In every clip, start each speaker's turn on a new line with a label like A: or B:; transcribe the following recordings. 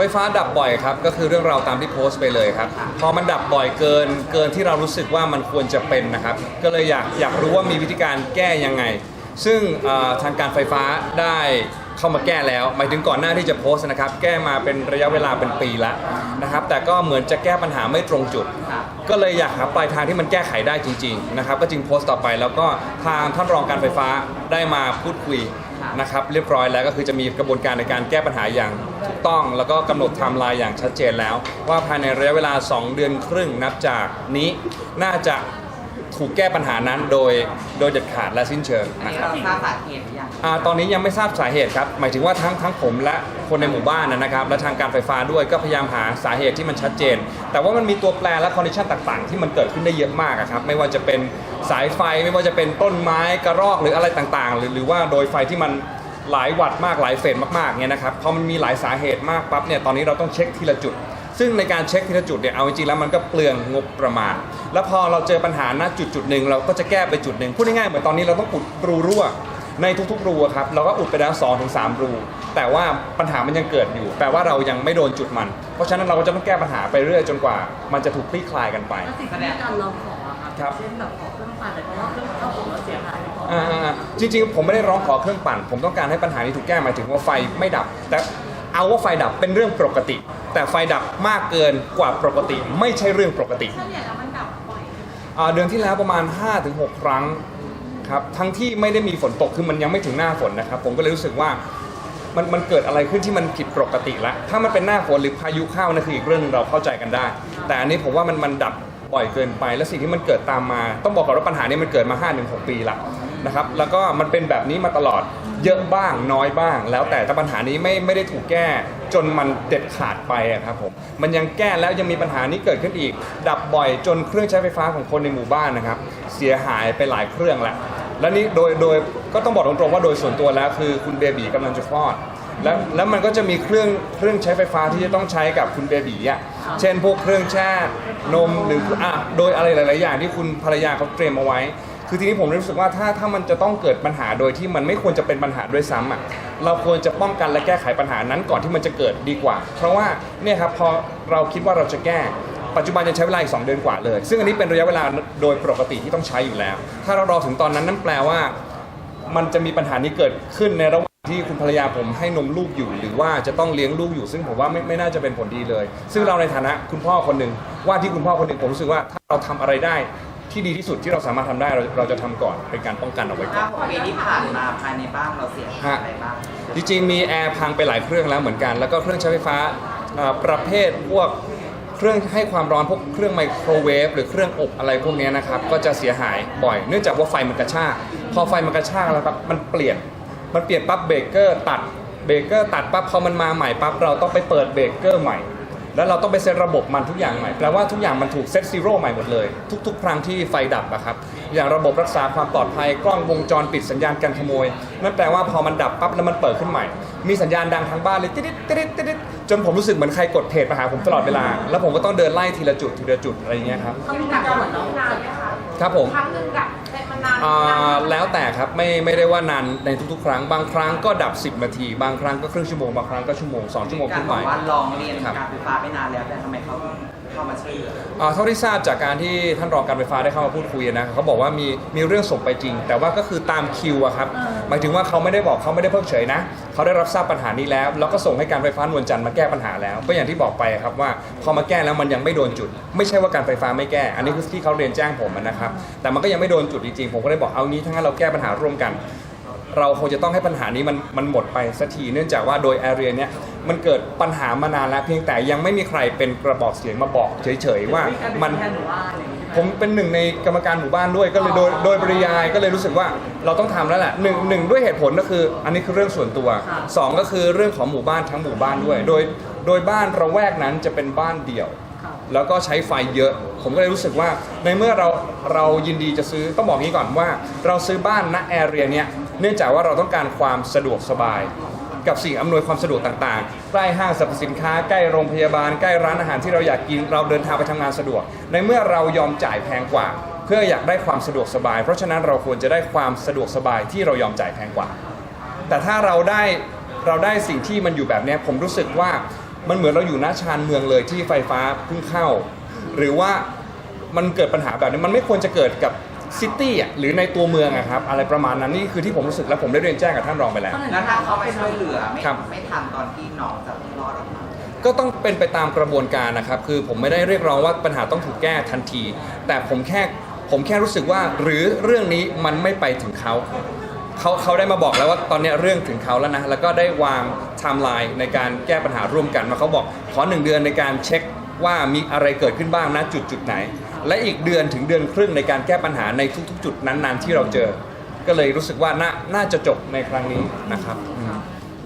A: ไฟฟ้าดับบ่อยครับก็คือเรื่องราวตามที่โพสต์ไปเลยครับพอมันดับบ่อยเกินเกินที่เรารู้สึกว่ามันควรจะเป็นนะครับ ก็เลยอยากอยากรู้ว่ามีวิธีการแก้ยังไง ซึ่งเอ่อทางการไฟฟ้าได้เข้ามาแก้แล้วหมายถึงก่อนหน้าที่จะโพสต์นะครับ แก้มาเป็นระยะเวลาเป็นปีแล้วนะครับ แต่ก็เหมือนจะแก้ปัญหาไม่ตรงจุด ก็เลยอยากหาปลายทางที่มันแก้ไขได้จริง ๆ นะครับ ก็จึงโพสต์ต่อไปแล้วก็ทางท่านรองการไฟฟ้าได้มาพูดคุย นะครับเรียบร้อยแล้วก็คือจะมีกระบวนการในการแก้ปัญหาอย่างถูกต้อง แล้วก็กำหนดไทม์ไลน์อย่างชัดเจนแล้ว ว่าภายในระยะเวลา 2 เดือนครึ่งนับจากนี้น่าจะ ถูกแก้ปัญหานั้นโดยโดยเด็ดขาดและสิ้นเชิง
B: อัน
A: นะ
B: นี้
A: ครับ
B: เราทราบสาเหตุหรือยัง
A: อ่าตอนนี้ยังไม่ทราบสาเหตุครับ หมายถึงว่าทั้งทั้งผมและคนในหมู่บ้านนะนะครับ และทางการไฟฟ้าด้วยก็พยายามหาสาเหตุที่มันชัดเจน แต่ว่ามันมีตัวแปรและคอนดิชันต่างๆ ที่มันเกิดขึ้นได้เยอะมากอะครับ ไม่ว่าจะเป็นสายไฟ ไม่ว่าจะเป็นต้นไม้กระรอกหรืออะไรต่างๆ หรือหรือว่าโดยไฟที่มันหลายวัตต์มากหลายเฟสมากๆเนี่ยนะครับ พอมันมีหลายสาเหตุมากปั๊บเนี่ย ตอนนี้เราต้องเช็คทีละจุด ซึ่งในการเช็คทีละจุดเนี่ยเอาจริงๆแล้วมันก็เปลืองงบประมาณ แล้วพอเราเจอปัญหาณจุดจุดๆหนึ่งเราก็จะแก้ไปจุดหนึ่งพูดง่ายๆเหมือนตอนนี้เราต้องอุดรูรั่วในทุกๆรูอะครับเราก็อุดไปแล้ว2-3ถึงรู แต่ว่าปัญหามันยังเกิดอยู่ แปลว่าเรายังไม่โดนจุดมัน เพราะฉะนั้นเราก็จะต้องแก้ปัญหาไปเรื่อยจนกว่า มันจะถูกคลี่คลายกันไป
C: แล้วสิ่งที่การเราขออะครับ
A: ครับ
C: เช่นแบบขอเครื่องปั่นแต่เพราะว่าเครื่องเข้าผมเราเสียหายขอ
A: อ่าๆๆจริงๆ ผมไม่ได้ร้องขอเครื่องปั่น ผมต้องการให้ปัญหานี้ถูกแก้หมายถึงว่าไฟไม่ดับ แต่ เอาว่าไฟดับเป็นเรื่องปกติ แต่ไฟดับมากเกินกว่าปกติ ไม่ใช่เรื่องปกติ
D: เฉลี่ยแล้วมันดับบ่อย
A: อ่าเดือนที่แล้วประมาณ 5-6 ครั้งครับทั้งที่ไม่ได้มีฝนตกคือมันยังไม่ถึงหน้าฝนนะครับ ผมก็เลยรู้สึกว่ามันมันเกิดอะไรขึ้นที่มันผิดปกติละถ้ามันเป็นหน้าฝนหรือพายุเข้านั่นคืออีกเรื่องหนึงเราเข้าใจกันได้ แต่อันนี้ผมว่ามันมันดับ บ่อยเกินไป และสิ่งที่มันเกิดตามมา ต้องบอกก่อนว่าปัญหานี้มันเกิดมา5-6ปีละนะครับ แล้วก็มันเป็นแบบนี้มาตลอดเยอะบ้างน้อยบ้าง แล้วแต่แต่ปัญหานี้ไม่ไม่ได้ถูกแก้จนมันเด็ดขาดไปครับผมมันยังแก้แล้วยังมีปัญหานี้เกิดขึ้นอีก ดับบ่อยจนเครื่องใช้ไฟฟ้าของคนในหมู่บ้านนะครับ เสียหายไปหลายเครื่องแล้วแล้วนี่โดยโดยก็ต้องบอกตรงๆว่าโดยส่วนตัวแล้วคือคุณเบบีกำลังจะคลอดแล้วแล้วมันก็จะมีเครื่องเครื่องใช้ไฟฟ้าที่จะต้องใช้กับคุณเบบีอะ เช่นพวกเครื่องแช่นมหรืออะโดยอะไรหลาย ๆ อย่างที่คุณภรรยาเขาเตรียมเอาไว้ คือทีนี้ผมรู้สึกว่าถ้าถ้ามันจะต้องเกิดปัญหาโดยที่มันไม่ควรจะเป็นปัญหาด้วยซ้ำอะเราควรจะป้องกันและแก้ไขปัญหานั้นก่อนที่มันจะเกิดดีกว่า เพราะว่าเนี่ยครับพอเราคิดว่าเราจะแก้ปัจจุบันจะใช้เวลาอีก2เดือนกว่าเลย ซึ่งอันนี้เป็นระยะเวลาโดยปกติที่ต้องใช้อยู่แล้ว ถ้าเรารอถึงตอนนั้นนั่นแปลว่า มันจะมีปัญหานี้เกิดขึ้นในระหว่าง ที่คุณภรรยาผมให้นมลูกอยู่หรือว่าจะต้องเลี้ยงลูกอยู่ ซึ่งผมว่าไม่ไม่น่าจะเป็นผลดีเลย ซึ่งเราในฐานะคุณพ่อคนหนึ่งว่าที่คุณพ่อคนหนึ่งผมรู้สึกว่าถ้าเราทำอะไรได้ที่ดีที่สุดที่เราสามารถทำได้เราเราจะทำก่อนเป็นการป้องกันเอาไว้ก่
B: ถ้า
A: อน
B: หกปีที่ผ่านมาภายในบ้านเราเสียหายอะไรบ้าง
A: จริงๆมีแอร์พังไปหลายเครื่องแล้วเหมือนกัน แล้วก็เครื่องใช้ไฟฟ้าเอ่อประเภทพวกเครื่องให้ความร้อนพวกเครื่องไมโครเวฟหรือเครื่องอบอะไรพวกเนี้ยนะครับ ก็จะเสียหายบ่อย เนื่องจากว่าไฟมันกระชาก พอไฟมันกระชากแล้วครับมันเปลี่ยน มันเปลี่ยนปั๊บเบรกเกอร์ตัดเบรกเกอร์ตัดปั๊บพอมันมาใหม่ปั๊บเราต้องไปเปิดเบรกเกอร์ใหม่ แล้วเราต้องไปเซตระบบมันทุกอย่างใหม่แปลว่าทุกอย่างมันถูกเซตซีโร่ใหม่หมดเลย ทุกๆครั้งที่ไฟดับอะครับอย่างระบบรักษาความปลอดภัยกล้องวงจรปิดสัญญาณการขโมยนั่นแปลว่าพอมันดับปั๊บแล้วมันเปิดขึ้นใหม่ มีสัญญาณดังทางบ้านเลยติดติดติดติดจนผมรู้สึกเหมือนใครกดเพจมาหาผมตลอดเวลา แล้วผมก็ต้องเดินไล่ทีละจุดทีละจุดอะไรอย่างเงี้ยครับ
C: เขามีการเหมือนเรา
D: นานไหมคะ
A: ครับผม
D: ครั้งหนึ่งดับเป็ นมานาน
A: อ่
D: นานา
A: แล้วแต่ครับไม่ไม่ได้ว่านานในทุกๆ ครั้งบางครั้งก็ดับ 10 นาที บางครั้งก็ครึ่งชั่วโมงบางครั้งก็ชั่วโมงสองชั่วโมง
B: การ
A: ขึ้น
B: บ
A: ไป
B: อกว่าลองเรียน
A: ครับ
B: การไฟฟ้าไปนานแล้วแต่ทำไมเขาเข้ามาช่วยเหลือ
A: อ่าเท่าที่ทราบจากการที่ท่านรองการไฟฟ้าได้เข้ามาพูดคุยนะเขาบอกว่ามีมีเรื่องส่งไปจริง แต่ว่าก็คือตามคิวอะครับหมายถึงว่าเขาไม่ได้บอกเขาไม่ได้เพิกเฉยนะเขาได้รับทราบปัญหานี้แล้ว แล้วก็ส่งให้การไฟฟ้านวลจันทร์มาแก้ปัญหาแล้วก็อย่างที่บอกไปครับว่าพอมาแก้แล้วมันยังไม่โดนจุด ไม่ใช่ว่าการไฟฟ้าไม่แก้ อันนี้คือที่เขาเรียนแจ้งผมนะครับ แต่มันก็ยังไม่โดนจุดจริงๆผมก็เลยบอกเอางี้ถ้างั้นเราแก้ปัญหาร่วมกัน เราคงจะต้องให้ปัญหานี้มันมันหมดไปสักทีเนื่องจากว่าโดยแอเรียเนี้ยมันเกิดปัญหามานานแล้วเพียงแต่ยังไม่มีใครเป็นกระบอกเสียงมาบอกเฉยๆว่า
C: มัน
A: ผมเป็นหนึ่งในกรรมการหมู่บ้านด้วยก็เลยโดยโดยปริยายก็เลยรู้สึกว่าเราต้องทำแล้วแหละหนึ่งหนึ่งด้วยเหตุผลก็คือ อันนี้คือเรื่องส่วนตัวสองก็คือเรื่องของหมู่บ้านทั้งหมู่บ้านด้วย โดยโดยบ้านระแวกนั้นจะเป็นบ้านเดี่ยว แล้วก็ใช้ไฟเยอะ ผมก็เลยรู้สึกว่าในเมื่อเราเรายินดีจะซื้อต้องบอกงี้ก่อนว่า เราซื้อบ้านณแอเรียเนี้ยเนื่องจากว่าเราต้องการความสะดวกสบาย กับสิ่งอำนวยความสะดวกต่างๆ ใกล้ห้างสรรพสินค้า ใกล้โรงพยาบาล ใกล้ร้านอาหารที่เราอยากกิน เราเดินทางไปทำงานสะดวก ในเมื่อเรายอมจ่ายแพงกว่า เพื่ออยากได้ความสะดวกสบาย เพราะฉะนั้นเราควรจะได้ความสะดวกสบายที่เรายอมจ่ายแพงกว่า แต่ถ้าเราได้เราได้สิ่งที่มันอยู่แบบเนี้ยผมรู้สึกว่า มันเหมือนเราอยู่หน้าชานเมืองเลยที่ไฟฟ้าเพิ่งเข้า หรือว่ามันเกิดปัญหาแบบนี้มันไม่ควรจะเกิดกับซิตี้อะหรือในตัวเมืองอะครับอะไรประมาณนั้นนี่คือที่ผมรู้สึกและผมได้เรียนแจ้งกับท่านรองไปแล้ว
B: แล้วถ้าเขาไปช่วยเหลือไม่
A: ครับ
B: ไม่ทันตอนที่น้องจะรอดออกมา
A: ก็ต้องเป็นไปตามกระบวนการนะครับ คือผมไม่ได้เรียกร้องว่าปัญหาต้องถูกแก้ทันที แต่ผมแค่ผมแค่รู้สึกว่า หรือเรื่องนี้มันไม่ไปถึงเขาเขาเขาได้มาบอกแล้วว่าตอนเนี้ยเรื่องถึงเขาแล้วนะแล้วก็ได้วาง ไทม์ไลน์ในการแก้ปัญหาร่วมกันมาเขาบอกขอหนึ่งเดือนในการเช็คว่ามีอะไรเกิดขึ้นบ้างนะจุดจุดไหน และอีกเดือนถึงเดือนครึ่งในการแก้ปัญหาในทุก ๆ จุดนั้นๆที่เราเจอ ก็เลยรู้สึกว่าน่าน่าจะจบในครั้งนี้นะครับอืม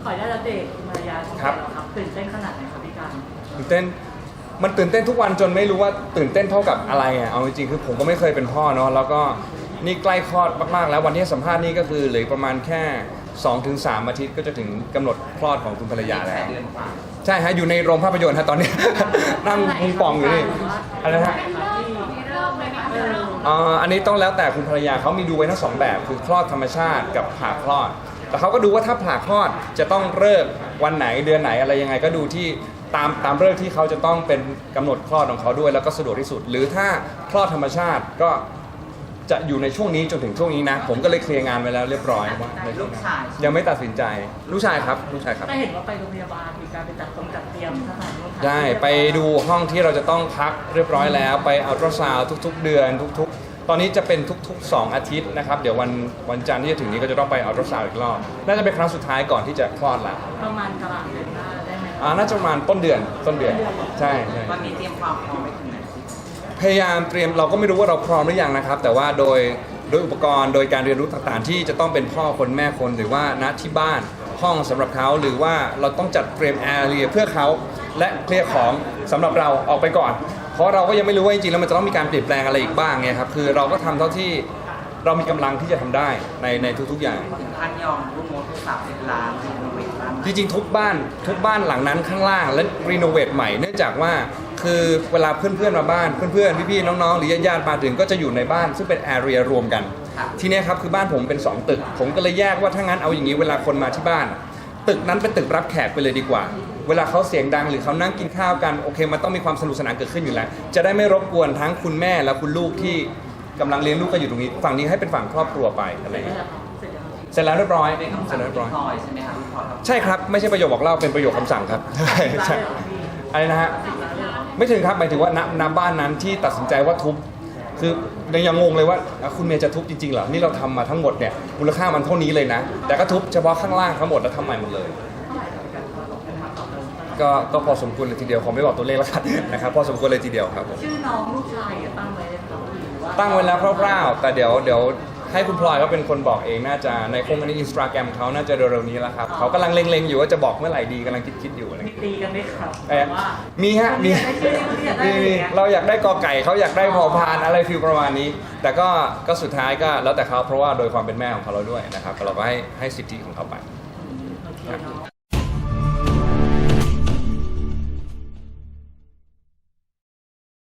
C: ขออนุญาตอัปเดตภรรยาของ
A: ครับ
C: เราครับตื่นเต้นขนาดไหนครับพี่การ
A: ตื่นเต้นมันตื่นเต้นทุกวันจนไม่รู้ว่าตื่นเต้นเท่ากับอะไรอะเอาจริงๆคือผมก็ไม่เคยเป็นพ่อเนาะแล้วก็นี่ใกล้คลอดมากๆ แล้ววันที่สัมภาษณ์นี่ก็คือเหลืออกประมาณแค่ 2-3อาทิตย์ก็จะถึงกำหนดคลอดของคุณภรรยาแล้
B: แป
A: ว
B: ดเดือนกว่า
A: ใช่ฮะอยู่ในโรงภาพยนตร์ฮะตอนนี้ นั่งพุงป่องอยู่นี่อะไรนะฮะ
D: มีเริ่มเลยไหมคะ
C: เออ
D: เริ่ม
A: เอ่ออันนี้ต้องแล้วแต่คุณภรรยาเขามีดูไว้ทั้งสองแบบ คือคลอดธรรมชาติกับผ่าคลอด แต่เขาก็ดูว่าถ้าผ่าคลอดจะต้องเลิกวันไหนเดือนไหนอะไรยังไงก็ดูที่ตามตามเลิกที่เขาจะต้องเป็นกำหนดคลอดของเขาด้วยแล้วก็สะดวกที่สุด หรือถ้าคลอดธรรมชาติก็ จะอยู่ในช่วงนี้จนถึงช่วงนี้นะ ผมก็เลยเคลียร์งานไว้แล้วเรียบร้อยว่าในช่
B: ลู
A: วง
B: ก
A: นั้น
B: ชาย
A: ยังไม่ตัดสินใจลูกชายครับลูกชายครับ
C: แต่เห็นว่าไปโรงพยาบาลมีการไปจัดตรงจัดเตรียมสถานที่
A: ได้ไปดูห้องที่เราจะต้องพักเรียบร้อยแล้ว ไปอัลตราซาวด์ทุก ๆ เดือนทุก ๆ ตอนนี้จะเป็นทุก ๆ 2 อาทิตย์นะครับ เดี๋ยววันวันจันทร์ที่จะถึงนี้ก็จะต้องไปอัลตราซาวด์อีกรอบน่าจะเป็นครั้งสุดท้ายก่อนที่จะคลอดละ
C: ประมาณกลางเดือนหน้าได้ไหม
A: อ่าน่าจะประมาณต้นเดือนต้นเดือนใช่ใช่
B: ตอนนี้เตรียมความพร้อมไปถึงไหน
A: พยายามเตรียมเราก็ไม่รู้ว่าเราพร้อมหรือยังนะครับ แต่ว่าโดยโดยอุปกรณ์โดยการเรียนรู้ต่างๆ ที่จะต้องเป็นพ่อคนแม่คนหรือว่าณที่บ้านห้องสำหรับเขาหรือว่าเราต้องจัดเตรียมแอร์เรียเพื่อเขาและเคลียร์ของสำหรับเราออกไปก่อน เพราะเราก็ยังไม่รู้ว่าจริงๆแล้วมันจะต้องมีการเปลี่ยนแปลงอะไรอีกบ้างไงครับคือเราก็ทำเท่าที่ เรามีกำลังที่จะทำได้ในในทุกๆอย่าง
B: ถึงขั้นยอมรุ่นโมทุกสามสิบล้านรีโนเวทบ้าน
A: จริงๆทุกบ้านทุกบ้านหลังนั้นข้างล่างและรีโนเวทใหม่เนื่องจากว่าคือเวลาเพื่อนๆมาบ้านเพื่อนๆพี่ๆน้องๆหรือญาติๆมาถึงก็จะอยู่ในบ้านซึ่งเป็นแอเรียรวมกัน ทีเนี้ยครับคือบ้านผมเป็น 2 ตึก ผมก็เลยแยกว่าถ้างั้นเอาอย่างนี้เวลาคนมาที่บ้าน ตึกนั้นเป็นตึกรับแขกไปเลยดีกว่า เวลาเขาเสียงดังหรือเขานั่งกินข้าวกันโอเค มันต้องมีความสนุกสนานเกิดขึ้นอยู่แล้ว จะได้ไม่รบกวนทั้งคุณแม่และคุณลูกที่ กำลังเลี้ยงลูกกันอยู่ตรงนี้ ฝั่งนี้ให้เป็นฝั่งครอบครัวไปอะไรอย่างเงี้ย
C: เสร็จแล้วครับเสร็จแล้ว
A: เสร็จแล้วเรียบร้อย
B: เป็นคำ
A: เส
B: สั่
A: ร็
B: ง
A: จแล้วเรียบร้อย
B: ที่พลอยใช่ไหมคะพี่พลอยครับ
A: ใช่ครับ ไม่ใช่ประโยคบอกเล่าเป็นประโยคคำสั่งครับใช่ใช่อะไรนะฮะไม่ถึงครับหมายถึงว่าณณบ้านนั้นที่ตัดสินใจว่าทุบคือยังยังงงเลยว่าอะคุณเมย์จะทุบจริงๆเหรอนี่เราทำมาทั้งหมดเนี่ยมูลค่ามันเท่านี้เลยนะ แต่ก็ทุบเฉพาะข้างล่างทั้งหมดแล้วทำใหม่หมดเลย ก็ก็พอสมควรเลยทีเดียวขอไม่บอกตัวเลขแล้วกันนะครับพอสมควรเลยทีเดียวครับผม
C: ชื่อน้องลูกชายตั้งไว้เลยครับหรือว่า
A: ตั้งไว้แล้วคร่าวๆแต่เดี๋ยวเดี๋ยวให้คุณพลอยเขาเป็นคนบอกเองน่าจะในคงในอินสตาแกรมเขาน่าจะเร็วๆนี้แล้วครับเขากำลังเล็งๆอยู่ว่าจะบอกเมื่อไหร่ดีกำลังคิดๆอยู่อะไรอย่าง
C: มี
A: เงี้ย
C: ตีกันไหมครับ
A: เอ่อ
C: ว่า
A: มีฮะ มี
C: อยากได้ชื่อนี้อยากได้
A: มี
C: อะไร
A: มี
C: อย่างเงี้ย
A: เราอยากได้กอไก่เขาอยากได้พอพานอะไรฟิลประมาณนี้ แต่ก็ก็สุดท้ายก็แล้วแต่เขาเพราะว่าโดยความเป็นแม่ของเขาเราด้วยนะครับเราก็ให้ให้สิทธิของเขาไป
C: โอเคเนาะ